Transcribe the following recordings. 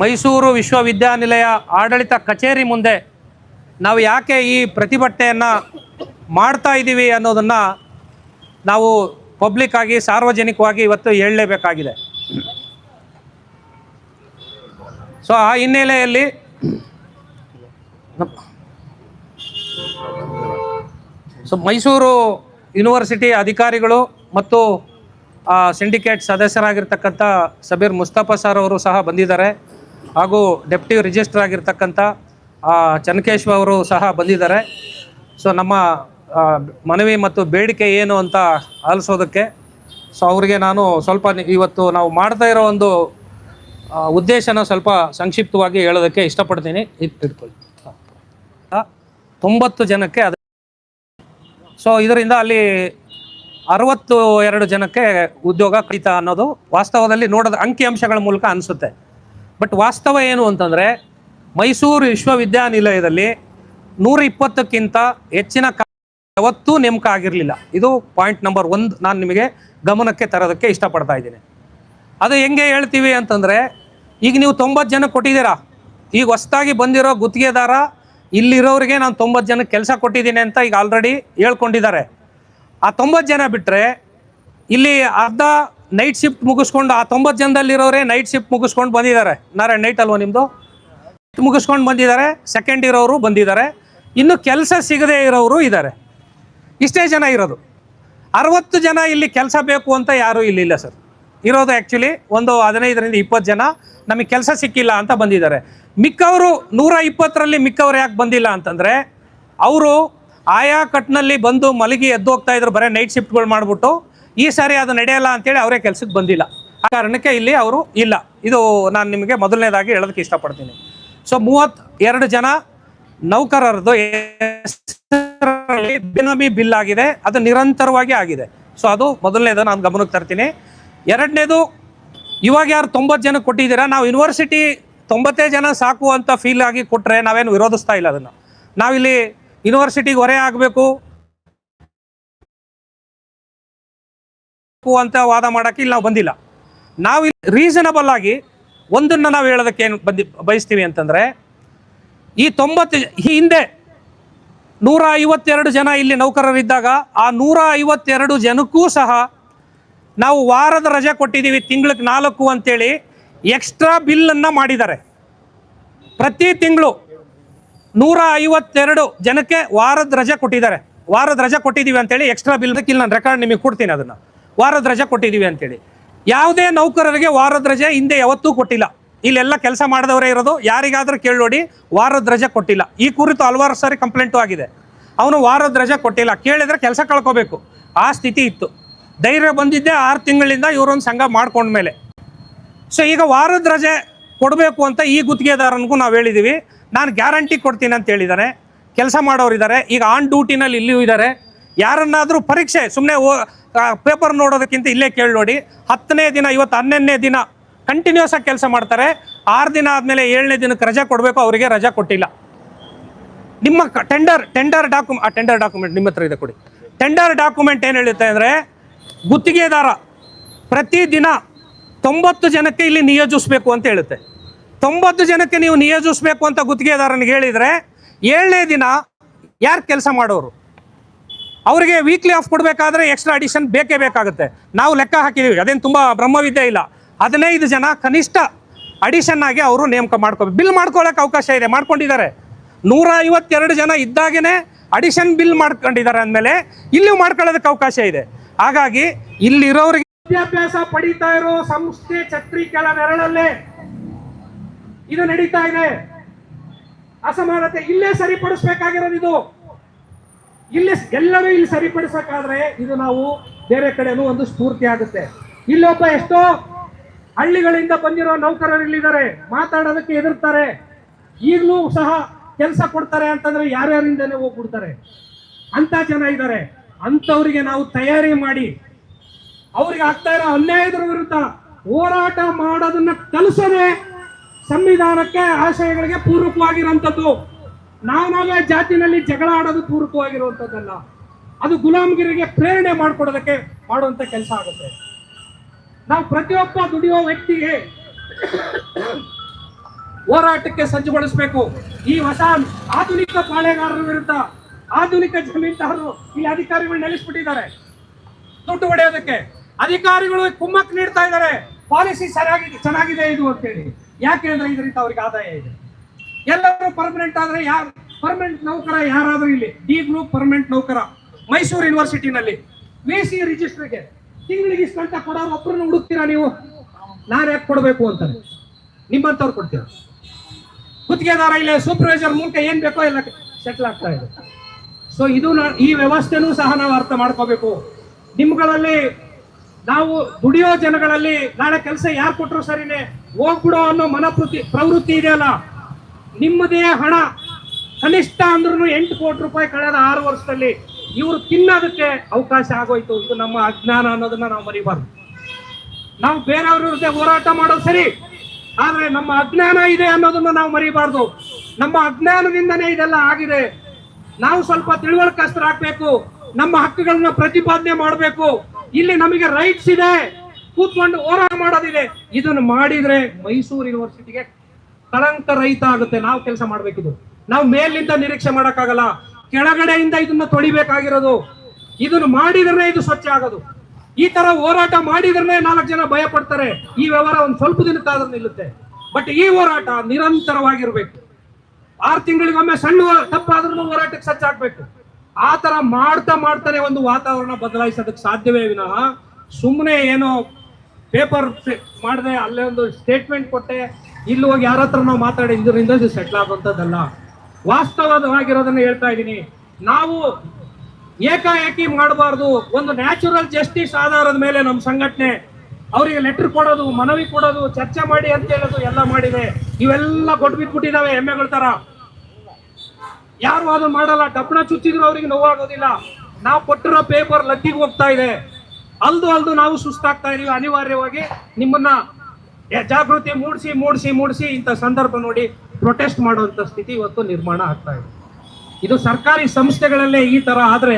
ಮೈಸೂರು ವಿಶ್ವವಿದ್ಯಾನಿಲಯ ಆಡಳಿತ ಕಚೇರಿ ಮುಂದೆ ನಾವು ಯಾಕೆ ಈ ಪ್ರತಿಭಟನೆಯನ್ನು ಮಾಡ್ತಾ ಇದ್ದೀವಿ ಅನ್ನೋದನ್ನು ನಾವು ಪಬ್ಲಿಕ್ ಆಗಿ, ಸಾರ್ವಜನಿಕವಾಗಿ ಇವತ್ತು ಹೇಳಲೇಬೇಕಾಗಿದೆ. ಸೊ ಆ ಹಿನ್ನೆಲೆಯಲ್ಲಿ ಸೊ ಮೈಸೂರು ಯೂನಿವರ್ಸಿಟಿ ಅಧಿಕಾರಿಗಳು ಮತ್ತು ಸಿಂಡಿಕೇಟ್ ಸದಸ್ಯರಾಗಿರ್ತಕ್ಕಂಥ ಸಬೀರ್ ಮುಸ್ತಫಾ ಸರ್ ಅವರು ಸಹ ಬಂದಿದ್ದಾರೆ. ಹಾಗೂ ಡೆಪ್ಟಿ ರಿಜಿಸ್ಟರ್ ಆಗಿರ್ತಕ್ಕಂಥ ಚನ್ನಕೇಶ್ವ ಅವರು ಸಹ ಬಂದಿದ್ದಾರೆ. ಸೊ, ನಮ್ಮ ಮನವಿ ಮತ್ತು ಬೇಡಿಕೆ ಏನು ಅಂತ ಆಲಿಸೋದಕ್ಕೆ, ಸೊ, ಅವರಿಗೆ ನಾನು ಸ್ವಲ್ಪ ಇವತ್ತು ನಾವು ಮಾಡ್ತಾ ಇರೋ ಒಂದು ಉದ್ದೇಶನ ಸ್ವಲ್ಪ ಸಂಕ್ಷಿಪ್ತವಾಗಿ ಹೇಳೋದಕ್ಕೆ ಇಷ್ಟಪಡ್ತೀನಿ. ಇಟ್ಕೊಳ್ಳಿ. ತೊಂಬತ್ತು ಜನಕ್ಕೆ ಅದು ಸೊ, ಇದರಿಂದ ಅಲ್ಲಿ ಅರವತ್ತು ಎರಡು ಜನಕ್ಕೆ ಉದ್ಯೋಗ ಕಡಿತ ಅನ್ನೋದು ವಾಸ್ತವದಲ್ಲಿ ನೋಡೋದು ಅಂಕಿಅಂಶಗಳ ಮೂಲಕ ಅನಿಸುತ್ತೆ. ಬಟ್ ವಾಸ್ತವ ಏನು ಅಂತಂದರೆ ಮೈಸೂರು ವಿಶ್ವವಿದ್ಯಾನಿಲಯದಲ್ಲಿ ನೂರ ಇಪ್ಪತ್ತಕ್ಕಿಂತ ಹೆಚ್ಚಿನ ಯಾವತ್ತೂ ನೇಮಕ ಆಗಿರಲಿಲ್ಲ. ಇದು ಪಾಯಿಂಟ್ ನಂಬರ್ ಒಂದು ನಾನು ನಿಮಗೆ ಗಮನಕ್ಕೆ ತರೋದಕ್ಕೆ ಇಷ್ಟಪಡ್ತಾ ಇದ್ದೀನಿ. ಅದು ಹೆಂಗೆ ಹೇಳ್ತೀವಿ ಅಂತಂದರೆ, ಈಗ ನೀವು ತೊಂಬತ್ತು ಜನ ಕೊಟ್ಟಿದ್ದೀರಾ, ಈಗ ಹೊಸ್ದಾಗಿ ಬಂದಿರೋ ಗುತ್ತಿಗೆದಾರ ಇಲ್ಲಿರೋರಿಗೆ ನಾನು ತೊಂಬತ್ತು ಜನಕ್ಕೆ ಕೆಲಸ ಕೊಟ್ಟಿದ್ದೀನಿ ಅಂತ ಈಗ ಆಲ್ರೆಡಿ ಹೇಳ್ಕೊಂಡಿದ್ದಾರೆ. ಆ ತೊಂಬತ್ತು ಜನ ಬಿಟ್ಟರೆ ಇಲ್ಲಿ ಅರ್ಧ ನೈಟ್ ಶಿಫ್ಟ್ ಮುಗಿಸ್ಕೊಂಡು, ಆ ತೊಂಬತ್ತು ಜನದಲ್ಲಿರೋರೇ ನೈಟ್ ಶಿಫ್ಟ್ ಮುಗಿಸ್ಕೊಂಡು ಬಂದಿದ್ದಾರೆ. ನಾರಾಯಣ್ ನೈಟ್ ಅಲ್ವಾ ನಿಮ್ಮದು ಮುಗಿಸ್ಕೊಂಡು ಬಂದಿದ್ದಾರೆ ಸೆಕೆಂಡ್ ಇರೋರು ಬಂದಿದ್ದಾರೆ. ಇನ್ನು ಕೆಲಸ ಸಿಗದೇ ಇರೋರು ಇದ್ದಾರೆ. ಇಷ್ಟೇ ಜನ ಇರೋದು. ಅರವತ್ತು ಜನ ಇಲ್ಲಿ ಕೆಲಸ ಬೇಕು ಅಂತ ಯಾರೂ ಇಲ್ಲಿಲ್ಲ ಸರ್. ಇರೋದು ಆ್ಯಕ್ಚುಲಿ ಒಂದು ಹದಿನೈದರಿಂದ ಇಪ್ಪತ್ತು ಜನ ನಮಗೆ ಕೆಲಸ ಸಿಕ್ಕಿಲ್ಲ ಅಂತ ಬಂದಿದ್ದಾರೆ. ಮಿಕ್ಕವರು ನೂರ ಇಪ್ಪತ್ತರಲ್ಲಿ ಮಿಕ್ಕವರು ಯಾಕೆ ಬಂದಿಲ್ಲ ಅಂತಂದರೆ, ಅವರು ಆಯಾ ಕಟ್ನಲ್ಲಿ ಬಂದು ಮಲಗಿ ಎದ್ದು ಹೋಗ್ತಾ ಇದ್ರು, ಬರೀ ನೈಟ್ ಶಿಫ್ಟ್ಗಳು ಮಾಡಿಬಿಟ್ಟು ಈ ಸಾರಿ ಅದು ನಡೆಯಲ್ಲ ಅಂತೇಳಿ ಅವರೇ ಕೆಲಸಕ್ಕೆ ಬಂದಿಲ್ಲ. ಆ ಕಾರಣಕ್ಕೆ ಇಲ್ಲಿ ಅವರು ಇಲ್ಲ. ಇದು ನಾನು ನಿಮಗೆ ಮೊದಲನೇದಾಗಿ ಹೇಳೋದಕ್ಕೆ ಇಷ್ಟಪಡ್ತೀನಿ. ಸೊ ಮೂವತ್ ಎರಡು ಜನ ನೌಕರರದು ಬೆನಾಮಿ ಬಿಲ್ ಆಗಿದೆ. ಅದು ನಿರಂತರವಾಗಿ ಆಗಿದೆ. ಸೊ ಅದು ಮೊದಲನೇದು ನಾನು ಗಮನಕ್ಕೆ ತರ್ತೀನಿ. ಎರಡನೇದು, ಇವಾಗ ಯಾರು ತೊಂಬತ್ತು ಜನ ಕೊಟ್ಟಿದ್ದೀರಾ? ನಾವು ಯೂನಿವರ್ಸಿಟಿ ತೊಂಬತ್ತೇ ಜನ ಸಾಕು ಅಂತ ಫೀಲ್ ಆಗಿ ಕೊಟ್ಟರೆ ನಾವೇನು ವಿರೋಧಿಸ್ತಾ ಇಲ್ಲ ಅದನ್ನು. ನಾವಿಲ್ಲಿ ಯೂನಿವರ್ಸಿಟಿಗೆ ಹೊರೆ ಆಗಬೇಕು. ಅಂತ ವಾದ ಮಾಡೋಕ್ಕೆ ಇಲ್ಲಿ ನಾವು ಬಂದಿಲ್ಲ. ನಾವು ರೀಸನಬಲ್ ಆಗಿ ಒಂದನ್ನು ನಾವು ಹೇಳೋದಕ್ಕೆ ಏನು ಬಂದಿ, ಬಯಸ್ತೀವಿ ಅಂತಂದರೆ, ಈ ತೊಂಬತ್ತು ಈ ಹಿಂದೆ ನೂರ ಐವತ್ತೆರಡು ಜನ ಇಲ್ಲಿ ನೌಕರರಿದ್ದಾಗ ಆ ನೂರ ಐವತ್ತೆರಡು ಜನಕ್ಕೂ ಸಹ ನಾವು ವಾರದ ರಜೆ ಕೊಟ್ಟಿದ್ದೀವಿ ತಿಂಗಳಿಗೆ ನಾಲ್ಕು ಅಂತೇಳಿ ಎಕ್ಸ್ಟ್ರಾ ಬಿಲ್ಲನ್ನು ಮಾಡಿದ್ದಾರೆ. ಪ್ರತಿ ತಿಂಗಳು ನೂರ ಐವತ್ತೆರಡು ಜನಕ್ಕೆ ವಾರದ ರಜೆ ಕೊಟ್ಟಿದ್ದಾರೆ. ವಾರದ ರಜೆ ಕೊಟ್ಟಿದ್ದೀವಿ ಅಂತೇಳಿ ಎಕ್ಸ್ಟ್ರಾ ಬಿಲ್ ಇಲ್ಲಿ ನಾನು ರೆಕಾರ್ಡ್ ನಿಮಗೆ ಕೊಡ್ತೀನಿ ಅದನ್ನು. ವಾರದ ರಜೆ ಕೊಟ್ಟಿದ್ದೀವಿ ಅಂತೇಳಿ. ಯಾವುದೇ ನೌಕರರಿಗೆ ವಾರದ ರಜೆ ಹಿಂದೆ ಯಾವತ್ತೂ ಕೊಟ್ಟಿಲ್ಲ. ಇಲ್ಲೆಲ್ಲ ಕೆಲಸ ಮಾಡಿದವರೇ ಇರೋದು, ಯಾರಿಗಾದರೂ ಕೇಳಿ ನೋಡಿ ವಾರದ ರಜೆ ಕೊಟ್ಟಿಲ್ಲ. ಈ ಕುರಿತು ಹಲವಾರು ಸಾರಿ ಕಂಪ್ಲೇಂಟು ಆಗಿದೆ. ಅವನು ವಾರದ ರಜೆ ಕೊಟ್ಟಿಲ್ಲ. ಕೇಳಿದರೆ ಕೆಲಸ ಕಳ್ಕೋಬೇಕು. ಆ ಸ್ಥಿತಿ ಇತ್ತು. ಧೈರ್ಯ ಬಂದಿದ್ದೆ ಆರು ತಿಂಗಳಿಂದ ಇವರೊಂದು ಸಂಘ ಮಾಡ್ಕೊಂಡ್ಮೇಲೆ ಸೊ ಈಗ ವಾರದ ರಜೆ ಕೊಡಬೇಕು ಅಂತ ಈ ಗುತ್ತಿಗೆದಾರನಿಗೂ ನಾವು ಹೇಳಿದ್ದೀವಿ ನಾನು ಗ್ಯಾರಂಟಿ ಕೊಡ್ತೀನಿ ಅಂತ ಹೇಳಿದ್ದಾರೆ ಕೆಲಸ ಮಾಡೋರಿದ್ದಾರೆ ಈಗ ಆನ್ ಡ್ಯೂಟಿನಲ್ಲಿ ಇಲ್ಲಿಯೂ ಇದ್ದಾರೆ ಯಾರನ್ನಾದರೂ ಪರೀಕ್ಷೆ ಸುಮ್ಮನೆ ಪೇಪರ್ ನೋಡೋದಕ್ಕಿಂತ ಇಲ್ಲೇ ಕೇಳಿ ನೋಡಿ. ಹತ್ತನೇ ದಿನ, ಇವತ್ತು ಹನ್ನೊಂದನೇ ದಿನ ಕಂಟಿನ್ಯೂಸ್ ಆಗಿ ಕೆಲಸ ಮಾಡ್ತಾರೆ. ಆರು ದಿನ ಆದಮೇಲೆ ಏಳನೇ ದಿನಕ್ಕೆ ರಜೆ ಕೊಡಬೇಕು, ಅವರಿಗೆ ರಜೆ ಕೊಟ್ಟಿಲ್ಲ. ನಿಮ್ಮ ಟೆಂಡರ್ ಟೆಂಡರ್ ಡಾಕ್ಯು ಆ ಟೆಂಡರ್ ಡಾಕ್ಯುಮೆಂಟ್ ನಿಮ್ಮ ಹತ್ರ ಇದೆ ಕೊಡಿ. ಟೆಂಡರ್ ಡಾಕ್ಯುಮೆಂಟ್ ಏನು ಹೇಳುತ್ತೆ ಅಂದರೆ, ಗುತ್ತಿಗೆದಾರ ಪ್ರತಿದಿನ ತೊಂಬತ್ತು ಜನಕ್ಕೆ ಇಲ್ಲಿ ನಿಯೋಜಿಸ್ಬೇಕು ಅಂತ ಹೇಳುತ್ತೆ. ತೊಂಬತ್ತು ಜನಕ್ಕೆ ನೀವು ನಿಯೋಜಿಸ್ಬೇಕು ಅಂತ ಗುತ್ತಿಗೆದಾರನಿಗೆ ಹೇಳಿದರೆ, ಏಳನೇ ದಿನ ಯಾರು ಕೆಲಸ ಮಾಡೋರು? ಅವರಿಗೆ ವೀಕ್ಲಿ ಆಫ್ ಕೊಡಬೇಕಾದ್ರೆ ಎಕ್ಸ್ಟ್ರಾ ಅಡಿಷನ್ ಬೇಕೇ ಬೇಕಾಗುತ್ತೆ. ನಾವು ಲೆಕ್ಕ ಹಾಕಿದ್ದೀವಿ ಅದೇನು ತುಂಬ ಬ್ರಹ್ಮವಿದ್ಯೆ ಇಲ್ಲ. ಹದಿನೈದು ಜನ ಕನಿಷ್ಠ ಅಡಿಷನ್ ಆಗಿ ಅವರು ನೇಮಕ ಮಾಡ್ಕೋಬೇಕು. ಬಿಲ್ ಮಾಡ್ಕೊಳ್ಳೋಕೆ ಅವಕಾಶ ಇದೆ, ಮಾಡ್ಕೊಂಡಿದ್ದಾರೆ. ನೂರ ಐವತ್ತೆರಡು ಜನ ಇದ್ದಾಗೇ ಅಡಿಷನ್ ಬಿಲ್ ಮಾಡ್ಕೊಂಡಿದ್ದಾರೆ ಅಂದಮೇಲೆ ಇಲ್ಲೂ ಮಾಡ್ಕೊಳ್ಳೋದಕ್ಕೆ ಅವಕಾಶ ಇದೆ. ಹಾಗಾಗಿ ಇಲ್ಲಿರೋರಿಗೆ ವಿದ್ಯಾಭ್ಯಾಸ ಪಡಿತಾ ಇರೋ ಸಂಸ್ಥೆ ಛತ್ರಿ ಕೆಳ ನೆರಳಲ್ಲೇ ಇದು ನಡೀತಾ ಇದೆ. ಅಸಮಾನತೆ ಇಲ್ಲೇ ಸರಿಪಡಿಸಬೇಕಾಗಿರೋದು ಇದು. ಇಲ್ಲಿ ಎಲ್ಲರೂ ಇಲ್ಲಿ ಸರಿಪಡಿಸಕ್ಕಾದ್ರೆ ಇದು ನಾವು ಬೇರೆ ಕಡೆನೂ ಒಂದು ಸ್ಫೂರ್ತಿ ಆಗುತ್ತೆ. ಇಲ್ಲೊಬ್ಬ ಎಷ್ಟೋ ಹಳ್ಳಿಗಳಿಂದ ಬಂದಿರೋ ನೌಕರರು ಇಲ್ಲಿದ್ದಾರೆ ಮಾತಾಡೋದಕ್ಕೆ ಎದುರ್ತಾರೆ ಈಗಲೂ ಸಹ ಕೆಲಸ ಕೊಡ್ತಾರೆ ಅಂತಂದ್ರೆ ಯಾರ್ಯಾರಿಂದನೇ ಹೋಗ್ಬಿಡ್ತಾರೆ. ಅಂತ ಜನ ಇದ್ದಾರೆ. ಅಂಥವ್ರಿಗೆ ನಾವು ತಯಾರಿ ಮಾಡಿ, ಅವ್ರಿಗೆ ಆಗ್ತಾ ಇರೋ ಅನ್ಯಾಯದ ವಿರುದ್ಧ ಹೋರಾಟ ಮಾಡೋದನ್ನ ಕಲಿಸೋದೇ ಸಂವಿಧಾನಕ್ಕೆ ಆಶಯಗಳಿಗೆ ಪೂರಕವಾಗಿರುವಂಥದ್ದು ನಾವೇ ಜಾತಿನಲ್ಲಿ ಜಗಳ ಆಡೋದು ಪೂರಕವಾಗಿರುವಂಥದ್ದಲ್ಲ. ಅದು ಗುಲಾಮಗಿರಿಗೆ ಪ್ರೇರಣೆ ಮಾಡಿಕೊಡೋದಕ್ಕೆ ಮಾಡುವಂಥ ಕೆಲಸ ಆಗುತ್ತೆ. ನಾವು ಪ್ರತಿಯೊಬ್ಬ ದುಡಿಯೋ ವ್ಯಕ್ತಿಗೆ ಹೋರಾಟಕ್ಕೆ ಸಜ್ಜುಗೊಳಿಸಬೇಕು. ಈ ಹೊಸ ಆಧುನಿಕ ಪಾಳೆಗಾರರ ವಿರುದ್ಧ ಆಧುನಿಕ ಜಮೀನ್ದಾರರು ಈ ಅಧಿಕಾರಿಗಳು ನೆಲೆಸ್ಬಿಟ್ಟಿದ್ದಾರೆ ದುಡ್ಡು ಹೊಡೆಯೋದಕ್ಕೆ ಅಧಿಕಾರಿಗಳು ಕುಮ್ಮಕ್ ನೀಡ್ತಾ ಇದ್ದಾರೆ. ಪಾಲಿಸಿ ಸರಿಯಾಗಿ ಚೆನ್ನಾಗಿದೆ ಇದು ಅಂತೇಳಿ. ಯಾಕೆ ಅಂದ್ರೆ ಇದರಿಂದ ಅವ್ರಿಗೆ ಆದಾಯ ಇದೆ. ಎಲ್ಲರೂ ಪರ್ಮನೆಂಟ್ ಆದ್ರೆ ಯಾರು ಪರ್ಮನೆಂಟ್ ನೌಕರ ಯಾರಾದ್ರೂ ಇಲ್ಲಿ. ಡಿ ಗ್ರೂಪ್ ಪರ್ಮನೆಂಟ್ ನೌಕರ. ಮೈಸೂರು ಯೂನಿವರ್ಸಿಟಿನಲ್ಲಿ ವಿ ಸಿ ರಿಜಿಸ್ಟರ್ಗೆ ತಿಂಗಳಿಗೆ ಇಷ್ಟು ಗಂಟೆ ಕೊಡೋರು ಒಬ್ಬರನ್ನು ಹುಡುಕ್ತೀರಾ ನೀವು? ನಾನು ಯಾಕೆ ಕೊಡಬೇಕು ಅಂತಾರೆ ನಿಮ್ಮಂತವ್ರು ಕೊಡ್ತೀರಾ? ಗುತ್ತಿಗೆದಾರ ಇಲ್ಲ ಸೂಪರ್ವೈಸರ್ ಮೂಲಕ ಏನ್ ಬೇಕೋ ಎಲ್ಲ ಸೆಟ್ಲ್ ಆಗ್ತಾ ಇದೆ. ಸೊ ಇದು ಈ ವ್ಯವಸ್ಥೆನೂ ಸಹ ನಾವು ಅರ್ಥ ಮಾಡ್ಕೋಬೇಕು. ನಿಮ್ಗಳಲ್ಲಿ ನಾವು ದುಡಿಯೋ ಜನಗಳಲ್ಲಿ ನಾಳೆ ಕೆಲಸ ಯಾರು ಕೊಟ್ಟರು ಸರಿನೇ? ಹೋಗ್ಬಿಡೋ ಅನ್ನೋ ಮನಪ್ರತಿ, ಪ್ರವೃತ್ತಿ ಇದೆಯಲ್ಲ ನಿಮ್ಮದೇ ಹಣ. ಕನಿಷ್ಠ ಅಂದ್ರೂ ಎಂಟು ಕೋಟಿ ರೂಪಾಯಿ ಕಳೆದ ಆರು ವರ್ಷದಲ್ಲಿ ಇವರು ತಿನ್ನೋದಕ್ಕೆ ಅವಕಾಶ ಆಗೋಯ್ತು. ಇದು ನಮ್ಮ ಅಜ್ಞಾನ ಅನ್ನೋದನ್ನ ನಾವು ಮರಿಬಾರ್ದು. ನಾವು ಬೇರೆಯವ್ರ ಜೊತೆ ಹೋರಾಟ ಮಾಡೋದು ಸರಿ, ಆದರೆ ನಮ್ಮ ಅಜ್ಞಾನ ಇದೆ ಅನ್ನೋದನ್ನ ನಾವು ಮರಿಬಾರ್ದು. ನಮ್ಮ ಅಜ್ಞಾನದಿಂದನೇ ಇದೆಲ್ಲ ಆಗಿದೆ. ನಾವು ಸ್ವಲ್ಪ ತಿಳುವಳಿಕಸ್ತರಾಗಬೇಕು ನಮ್ಮ ಹಕ್ಕುಗಳನ್ನ ಪ್ರತಿಪಾದನೆ ಮಾಡಬೇಕು. ಇಲ್ಲಿ ನಮಗೆ ರೈಟ್ಸ್ ಇದೆ. ಕೂತ್ಕೊಂಡು ಹೋರಾಟ ಮಾಡೋದಿದೆ. ಇದನ್ನು ಮಾಡಿದ್ರೆ ಮೈಸೂರು ಯೂನಿವರ್ಸಿಟಿಗೆ ಕಳಂಕ ರಹಿತ ಆಗುತ್ತೆ. ನಾವು ಕೆಲಸ ಮಾಡಬೇಕಿದು. ನಾವು ಮೇಲಿಂದ ನಿರೀಕ್ಷೆ ಮಾಡೋಕ್ಕಾಗಲ್ಲ. ಕೆಳಗಡೆಯಿಂದ ಇದನ್ನ ತೊಳಿಬೇಕಾಗಿರೋದು ಇದನ್ನು ಮಾಡಿದ್ರೆ ಇದು ಸ್ವಚ್ಛ ಆಗೋದು. ಈ ತರ ಹೋರಾಟ ಮಾಡಿದ್ರೆ ನಾಲ್ಕು ಜನ ಭಯ ಪಡ್ತಾರೆ ಈ ವ್ಯವಹಾರ ಒಂದು ಸ್ವಲ್ಪ ದಿನಕ್ಕಾದ್ರೂ ನಿಲ್ಲುತ್ತೆ. ಬಟ್ ಈ ಹೋರಾಟ ನಿರಂತರವಾಗಿರ್ಬೇಕು. ಆರು ತಿಂಗಳಿಗೊಮ್ಮೆ ಸಣ್ಣ ತಪ್ಪಾದ್ರೂ ಹೋರಾಟಕ್ಕೆ ಸಜ್ಜಾಗ್ಬೇಕು ಆ ತರ ಮಾಡ್ತಾ ಮಾಡ್ತಾನೆ ಒಂದು ವಾತಾವರಣ ಬದಲಾಯಿಸೋದಕ್ಕೆ ಸಾಧ್ಯವೇ ವಿನಃ ಸುಮ್ಮನೆ ಏನೋ ಪೇಪರ್ ಮಾಡದೆ ಅಲ್ಲೇ ಒಂದು ಸ್ಟೇಟ್ಮೆಂಟ್ ಕೊಟ್ಟೆ. ಇಲ್ಲಿ ಹೋಗಿ ಯಾರ ಹತ್ರ ನಾವು ಮಾತಾಡಿ, ಇದರಿಂದ ಇದು ಸೆಟ್ಲ್ ಆಗುವಂಥದ್ದಲ್ಲ. ವಾಸ್ತವವಾಗಿರೋದನ್ನ ಹೇಳ್ತಾ ಇದ್ದೀನಿ. ನಾವು ಏಕಾಏಕಿ ಮಾಡಬಾರ್ದು. ಒಂದು ನ್ಯಾಚುರಲ್ ಜಸ್ಟಿಸ್ ಆಧಾರದ ಮೇಲೆ ನಮ್ಮ ಸಂಘಟನೆ ಅವರಿಗೆ ಲೆಟರ್ ಕೊಡೋದು, ಮನವಿ ಕೊಡೋದು, ಚರ್ಚೆ ಮಾಡಿ ಅಂತ ಹೇಳೋದು ಎಲ್ಲ ಮಾಡಿದೆ. ಇವೆಲ್ಲ ಕೊಟ್ಬಿಟ್ಬಿಟ್ಟಿದಾವೆ ಎಮ್ಮೆಗಳ ತರ. ಯಾರು ಅದನ್ನ ಮಾಡಲ್ಲ. ಡಬ್ಬಣ ಚುಚ್ಚಿದ್ರು ಅವ್ರಿಗೆ ನೋವಾಗೋದಿಲ್ಲ. ನಾವು ಕೊಟ್ಟಿರೋ ಪೇಪರ್ ಲತ್ತಿಗೆ ಹೋಗ್ತಾ ಇದೆ. ಅಲ್ದು ಅಲ್ದು ನಾವು ಸುಸ್ತಾಗ್ತಾ ಇದೀವಿ ಅನಿವಾರ್ಯವಾಗಿ. ನಿಮ್ಮನ್ನ ಜಾಗೃತಿ ಮೂಡಿಸಿ ಮೂಡಿಸಿ ಮೂಡಿಸಿ ಇಂಥ ಸಂದರ್ಭ ನೋಡಿ ಪ್ರೊಟೆಸ್ಟ್ ಮಾಡುವಂಥ ಸ್ಥಿತಿ ಇವತ್ತು ನಿರ್ಮಾಣ ಆಗ್ತಾ ಇದೆ. ಇದು ಸರ್ಕಾರಿ ಸಂಸ್ಥೆಗಳಲ್ಲೇ ಈ ತರ ಆದ್ರೆ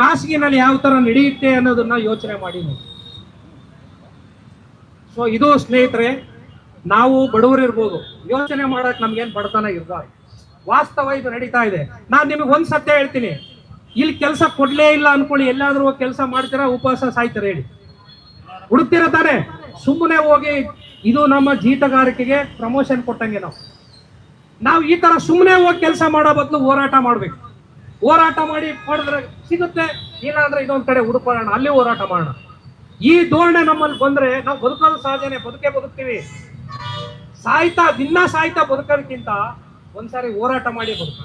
ಖಾಸಗಿನಲ್ಲಿ ಯಾವ ತರ ನಡೆಯುತ್ತೆ ಅನ್ನೋದನ್ನ ಯೋಚನೆ ಮಾಡಿ ನೋಡಿ ಸೊ ಇದು ಸ್ನೇಹಿತರೆ, ನಾವು ಬಡವರಿರ್ಬೋದು ಯೋಚನೆ ಮಾಡೋಕೆ ನಮ್ಗೇನ್ ಬಡತನ ಇರ್ದ ವಾಸ್ತವ ಇದು ನಡೀತಾ ಇದೆ. ನಾನು ನಿಮಗೆ ಒಂದು ಸತ್ಯ ಹೇಳ್ತೀನಿ. ಇಲ್ಲಿ ಕೆಲಸ ಕೊಡ್ಲೇ ಇಲ್ಲ ಅನ್ಕೊಳ್ಳಿ, ಎಲ್ಲಾದ್ರೂ ಕೆಲಸ ಮಾಡ್ತೀರಾ, ಉಪವಾಸ ಸಾಯ್ತಾರೆ ಹೇಳಿ. ಹುಡುಕ್ತಿರ ತಾನೆ? ಸುಮ್ಮನೆ ಹೋಗಿ ಇದು ನಮ್ಮ ಜೀತಗಾರಿಕೆಗೆ ಪ್ರಮೋಷನ್ ಕೊಟ್ಟಂಗೆ ನಾವು. ನಾವು ಈ ತರ ಸುಮ್ಮನೆ ಹೋಗಿ ಕೆಲಸ ಮಾಡೋ ಬದಲು ಹೋರಾಟ ಮಾಡ್ಬೇಕು. ಹೋರಾಟ ಮಾಡಿ ಮಾಡಿದ್ರೆ ಸಿಗುತ್ತೆ, ಇಲ್ಲಾಂದ್ರೆ ಇದೊಂದು ಕಡೆ ಹುಡುಕೋಣ ಅಲ್ಲಿ ಹೋರಾಟ ಮಾಡೋಣ. ಈ ಧೋರಣೆ ನಮ್ಮಲ್ಲಿ ಬಂದ್ರೆ ನಾವು ಬದುಕೋದು ಸಹಜನೆ ಬದುಕೇ ಬದುಕ್ತೀವಿ. ಸಾಯ್ತಾ, ದಿನ ಸಾಯ್ತಾ ಬದುಕೋದಕ್ಕಿಂತ ಒಂದ್ಸಾರಿ ಹೋರಾಟ ಮಾಡಿ ಬದುಕ.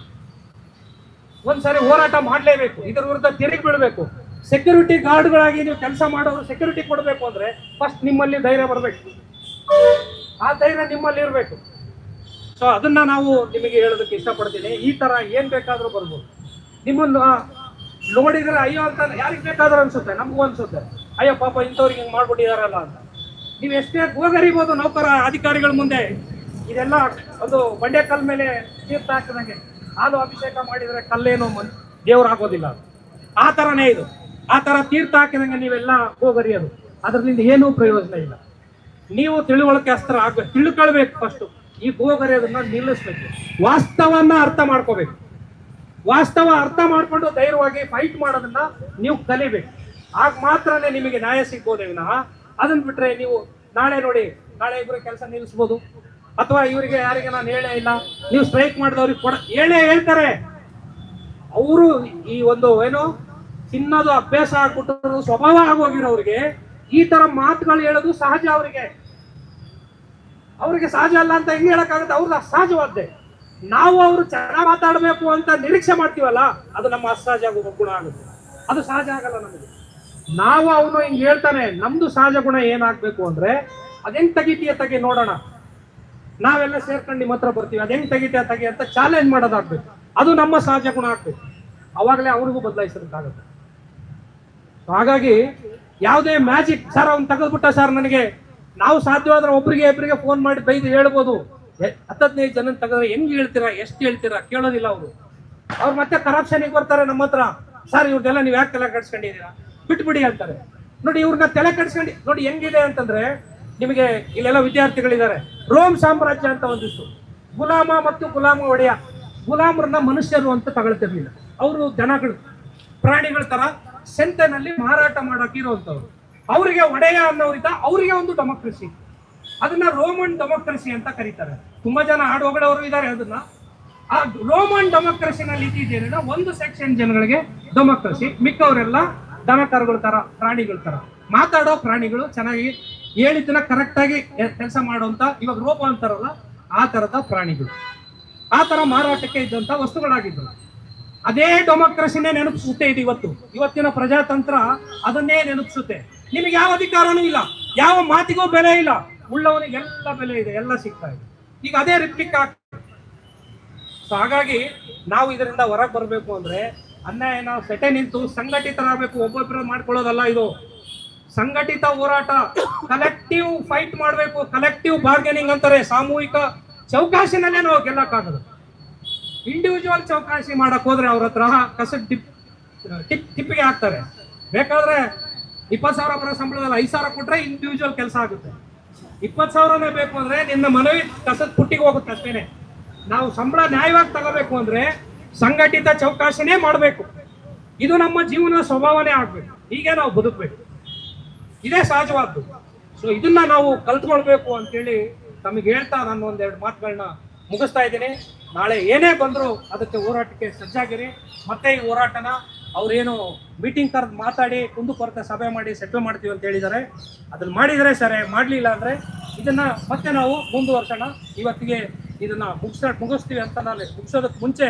ಒಂದ್ಸಾರಿ ಹೋರಾಟ ಮಾಡಲೇಬೇಕು. ಇದ್ರ ವಿರುದ್ಧ ತಿರುಗಿ ಬಿಡಬೇಕು ಸೆಕ್ಯೂರಿಟಿ ಗಾರ್ಡ್ಗಳಾಗಿ ನೀವು ಕೆಲಸ ಮಾಡೋರು ಸೆಕ್ಯೂರಿಟಿ ಕೊಡಬೇಕು ಅಂದ್ರೆ ಫಸ್ಟ್ ನಿಮ್ಮಲ್ಲಿ ಧೈರ್ಯ ಬರಬೇಕು. ಆ ಧೈರ್ಯ ನಿಮ್ಮಲ್ಲಿ ಇರಬೇಕು. ಸೊ ಅದನ್ನ ನಾವು ನಿಮಗೆ ಹೇಳೋದಕ್ಕೆ ಇಷ್ಟಪಡ್ತೀನಿ. ಈ ತರ ಏನ್ ಬೇಕಾದ್ರೂ ಬರ್ಬೋದು. ನಿಮ್ಮನ್ನು ನೋಡಿದ್ರೆ ಅಯ್ಯೋ ಅಂತ ಯಾರಿಗೆ ಬೇಕಾದ್ರೂ ಅನ್ಸುತ್ತೆ, ನಮಗೂ ಅನ್ಸುತ್ತೆ. ಅಯ್ಯೋ ಪಾಪ ಇಂಥವ್ರಿಗೆ ಹಿಂಗೆ ಮಾಡ್ಬಿಟ್ಟಿದಾರಲ್ಲ ಅಂತ. ನೀವು ಎಷ್ಟೇ ಗೋಗರಿಬೋದು ನೌಕರ ಅಧಿಕಾರಿಗಳ ಮುಂದೆ, ಇದೆಲ್ಲ ಒಂದು ಬಂಡೆ ಕಲ್ ಮೇಲೆ ತೀರ್ಥ ಹಾಕಿದಂಗೆ ಹಾಲು ಅಭಿಷೇಕ ಮಾಡಿದ್ರೆ ಕಲ್ಲೇನು ಮನ್, ದೇವರಾಗೋದಿಲ್ಲ. ಆ ತರನೇ ಇದು. ಆ ತರ ತೀರ್ಥ ಹಾಕಿದಂಗೆ ನೀವೆಲ್ಲ ಹೋಗರಿಯೋದು ಅದರಿಂದ ಏನೂ ಪ್ರಯೋಜನ ಇಲ್ಲ. ನೀವು ತಿಳುವಳಿಕೆ ಅಸ್ತ್ರ ಆಗ್ಬೇಕು. ತಿಳ್ಕೊಳ್ಬೇಕು ಫಸ್ಟ್ ಈ ಗೋಗರಿಯೋದನ್ನ ನಿಲ್ಲಿಸ್ಬೇಕು. ವಾಸ್ತವನ್ನ ಅರ್ಥ ಮಾಡ್ಕೋಬೇಕು. ವಾಸ್ತವ ಅರ್ಥ ಮಾಡ್ಕೊಂಡು ಧೈರ್ಯವಾಗಿ ಫೈಟ್ ಮಾಡೋದನ್ನ ನೀವು ಕಲಿಬೇಕು. ಆಗ ಮಾತ್ರನೇ ನಿಮಗೆ ನ್ಯಾಯ ಸಿಗ್ಬೋದೇ ವಿನಃ. ಅದನ್ನ ಬಿಟ್ರೆ ನೀವು ನಾಳೆ ನೋಡಿ, ನಾಳೆ ಇಬ್ಬರು ಕೆಲಸ ನಿಲ್ಲಿಸ್ಬೋದು. ಅಥವಾ ಇವರಿಗೆ ಯಾರಿಗೆ ನಾನು ಹೇಳೇ ಇಲ್ಲ. ನೀವು ಸ್ಟ್ರೈಕ್ ಮಾಡಿದವ್ರಿಗೆ ಕೊಡ, ಹೇಳೇ ಹೇಳ್ತಾರೆ. ಅವರು ಈ ಒಂದು ಏನು, ತಿನ್ನೋದು, ಅಭ್ಯಾಸ ಆಗ್ಬಿಟ್ಟು ಸ್ವಭಾವ ಆಗೋಗಿರೋರಿಗೆ ಈ ತರ ಮಾತುಗಳು ಹೇಳೋದು ಸಹಜ ಅವರಿಗೆ. ಅವ್ರಿಗೆ ಸಹಜ ಅಲ್ಲ ಅಂತ ಹೆಂಗೆ ಹೇಳೋಕ್ಕಾಗುತ್ತೆ? ಅವ್ರದ್ದು ಅಸಹಜವಾದ್ದೆ. ನಾವು ಅವರು ಚೆನ್ನಾಗಿ ಮಾತಾಡಬೇಕು ಅಂತ ನಿರೀಕ್ಷೆ ಮಾಡ್ತೀವಲ್ಲ, ಅದು ನಮ್ಮ ಅಸಹಜ ಗುಣ ಆಗುತ್ತೆ. ಅದು ಸಹಜ ಆಗಲ್ಲ ನಮಗೆ. ನಾವು ಅವನು ಹಿಂಗೆ ಹೇಳ್ತಾನೆ, ನಮ್ದು ಸಹಜ ಗುಣ ಏನಾಗ್ಬೇಕು ಅಂದ್ರೆ ಅದೆಂಗ್ ತೆಗಿತೀಯ ತೆಗಿ ನೋಡೋಣ. ನಾವೆಲ್ಲ ಸೇರ್ಕೊಂಡು ನಿಮ್ಮ ಹತ್ರ ಬರ್ತೀವಿ ಅದೆಂಗ್ ತೆಗಿತೀಯ ತೆಗಿ ಅಂತ ಚಾಲೆಂಜ್ ಮಾಡೋದಾಗ್ಬೇಕು. ಅದು ನಮ್ಮ ಸಹಜ ಗುಣ ಆಗ್ಬೇಕು. ಅವಾಗಲೇ ಅವ್ರಿಗೂ ಬದಲಾಯಿಸೋದಕ್ಕಾಗುತ್ತೆ ಹಾಗಾಗಿ ಯಾವುದೇ ಮ್ಯಾಜಿಕ್ ಸರ್ ಅವ್ನು ತೆಗೆದ್ಬಿಟ್ಟ ಸರ್ ನನಗೆ. ನಾವು ಸಾಧ್ಯವಾದ್ರೆ ಒಬ್ರಿಗೆ ಇಬ್ಬರಿಗೆ ಫೋನ್ ಮಾಡಿ ಬೈದು ಹೇಳ್ಬೋದು. ಹತ್ತದೈದು ಜನ ತೆಗೆದ್ರೆ ಹೆಂಗ್ ಹೇಳ್ತೀರಾ, ಎಷ್ಟು ಹೇಳ್ತೀರಾ ಕೇಳೋದಿಲ್ಲ ಅವರು. ಅವ್ರು ಮತ್ತೆ ಕರಪ್ಷನಿಗೆ ಬರ್ತಾರೆ ನಮ್ಮ ಹತ್ರ. ಸರ್ ಇವ್ರದ್ದೆಲ್ಲ ನೀವು ಯಾಕೆ ತಲೆ ಕಟ್ಸ್ಕೊಂಡಿದ್ದೀರಾ ಬಿಟ್ಬಿಡಿ, ಅಂತಾರೆ. ನೋಡಿ ಇವ್ರನ್ನ ತಲೆ ಕಟ್ಸ್ಕೊಂಡು ನೋಡಿ ಹೆಂಗಿದೆ ಅಂತಂದ್ರೆ, ನಿಮಗೆ ಇಲ್ಲೆಲ್ಲ ವಿದ್ಯಾರ್ಥಿಗಳಿದ್ದಾರೆ. ರೋಮ್ ಸಾಮ್ರಾಜ್ಯ ಅಂತ ಒಂದಿಷ್ಟು ಗುಲಾಮ ಮತ್ತು ಗುಲಾಮ ಒಡೆಯ. ಗುಲಾಮರನ್ನ ಮನುಷ್ಯರು ಅಂತ ತಗೊಳ್ತಿರ್ಲಿಲ್ಲ. ಅವರು ಜನಗಳು ಪ್ರಾಣಿಗಳ ತರ ಸೆಂತನಲ್ಲಿ ಮಾರಾಟ ಮಾಡೋಕೆ ಇರುವಂತವ್ರು. ಅವರಿಗೆ ಒಡೆಯ ಅನ್ನೋರಿದ್ದ ಅವರಿಗೆ ಒಂದು ಡೆಮೋಕ್ರಸಿ ಅದನ್ನ ರೋಮನ್ ಡೆಮೋಕ್ರಸಿ ಅಂತ ಕರೀತಾರೆ. ತುಂಬಾ ಜನ ಹಾಡು ಹೊಗಳವರು ಇದ್ದಾರೆ ಅದನ್ನ. ಆ ರೋಮನ್ ಡೆಮೋಕ್ರಸಿನಲ್ಲಿ ಇದ್ದಿದ್ದೇನೆ ಒಂದು ಸೆಕ್ಷನ್ ಜನಗಳಿಗೆ ಡೆಮೋಕ್ರಸಿ ಮಿಕ್ಕವರೆಲ್ಲ ದನಕರುಗಳ ತರ, ಪ್ರಾಣಿಗಳ ತರ. ಮಾತಾಡೋ ಪ್ರಾಣಿಗಳು ಚೆನ್ನಾಗಿ ಹೇಳಿದ್ದನ್ನ ಕರೆಕ್ಟಾಗಿ ಕೆಲಸ ಮಾಡುವಂತ ಇವಾಗ ರೋಪ ಅಂತಾರಲ್ಲ, ಆ ತರದ ಪ್ರಾಣಿಗಳು. ಆ ತರ ಮಾರಾಟಕ್ಕೆ ಇದ್ದಂತ ವಸ್ತುಗಳಾಗಿದ್ದವು. ಅದೇ ಡೆಮೋಕ್ರಸಿನೇ ನೆನಪಿಸುತ್ತೆ ಇದು ಇವತ್ತು. ಇವತ್ತಿನ ಪ್ರಜಾತಂತ್ರ ಅದನ್ನೇ ನೆನಪಿಸುತ್ತೆ. ನಿಮಗೆ ಯಾವ ಅಧಿಕಾರನೂ ಇಲ್ಲ, ಯಾವ ಮಾತಿಗೂ ಬೆಲೆ ಇಲ್ಲ ಉಳ್ಳವನಿಗೆ ಎಲ್ಲ ಬೆಲೆ ಇದೆ, ಎಲ್ಲ ಸಿಗ್ತಾ ಇದೆ. ಈಗ ಅದೇ ರಿಪ್ಲಿಕ್ ಆಗ್ತದೆ ಸೊ ಹಾಗಾಗಿ ನಾವು ಇದರಿಂದ ಹೊರಗೆ ಬರಬೇಕು ಅಂದ್ರೆ ಅನ್ಯಾಯನ ಸೆಟೆ ನಿಂತು ಸಂಘಟಿತರಾಗಬೇಕು ಒಬ್ಬೊಬ್ಬರ ಮಾಡ್ಕೊಳ್ಳೋದಲ್ಲ ಇದು. ಸಂಘಟಿತ ಹೋರಾಟ ಕಲೆಕ್ಟಿವ್ ಫೈಟ್ ಮಾಡಬೇಕು ಕಲೆಕ್ಟಿವ್ ಬಾರ್ಗೇನಿಂಗ್ ಅಂತಾರೆ. ಸಾಮೂಹಿಕ ಚೌಕಾಸಿನಲ್ಲೇ ನಾವು ಗೆಲ್ಲಕ್ಕಾಗದು ಇಂಡಿವಿಜುವಲ್ ಚೌಕಾಸಿ ಮಾಡಕ್ ಹೋದ್ರೆ ಅವ್ರ ಹತ್ರ ಕಸ ಟಿಪ್ ಟಿಪ್ಪಿಗೆ ಹಾಕ್ತಾರೆ. ಬೇಕಾದ್ರೆ ಇಪ್ಪತ್ತು ಸಾವಿರ ಬರೋ ಸಂಬಳದಲ್ಲಿ ಐದು ಸಾವಿರ ಕೊಟ್ಟರೆ ಇಂಡಿವಿಜುವಲ್ ಕೆಲಸ ಆಗುತ್ತೆ. ಇಪ್ಪತ್ತು ಸಾವಿರನೇ ಬೇಕು ಅಂದ್ರೆ ನಿನ್ನ ಮನವಿ ಕಸದ ಪುಟ್ಟಿಗೆ ಹೋಗುತ್ತೆ ಅಷ್ಟೇನೆ. ನಾವು ಸಂಬಳ ನ್ಯಾಯವಾಗಿ ತಗೋಬೇಕು ಅಂದ್ರೆ ಸಂಘಟಿತ ಚೌಕಾಸಿನೇ ಮಾಡಬೇಕು. ಇದು ನಮ್ಮ ಜೀವನ ಸ್ವಭಾವನೇ ಆಗಬೇಕು. ಹೀಗೆ ನಾವು ಬದುಕಬೇಕು. ಇದೇ ಸಹಜವಾದ್ದು. ಸೊ ಇದನ್ನ ನಾವು ಕಲ್ತ್ಕೊಳ್ಬೇಕು ಅಂತೇಳಿ ತಮಗೆ ಹೇಳ್ತಾ ನಾನು ಒಂದೆರಡು ಮಾತುಗಳನ್ನ ಮುಗಿಸ್ತಾ ಇದ್ದೀನಿ. ನಾಳೆ ಏನೇ ಬಂದರೂ ಅದಕ್ಕೆ ಹೋರಾಟಕ್ಕೆ ಸಜ್ಜಾಗಿರಿ. ಮತ್ತೆ ಈ ಹೋರಾಟನ ಅವ್ರೇನು ಮೀಟಿಂಗ್ ಕರೆದು ಮಾತಾಡಿ ಕುಂದುಕೊರತೆ ಸಭೆ ಮಾಡಿ ಸೆಟ್ಲ್ ಮಾಡ್ತೀವಿ ಅಂತ ಹೇಳಿದ್ದಾರೆ ಅದನ್ನು ಮಾಡಿದರೆ ಸರಿ, ಮಾಡಲಿಲ್ಲ ಅಂದರೆ ಇದನ್ನು ಮತ್ತೆ ನಾವು ಮುಂದುವರ್ಸೋಣ. ಇವತ್ತಿಗೆ ಇದನ್ನು ಮುಗಿಸ್, ಮುಗಿಸ್ತೀವಿ ಅಂತ ನಾನು ಮುಗಿಸೋದಕ್ಕೆ ಮುಂಚೆ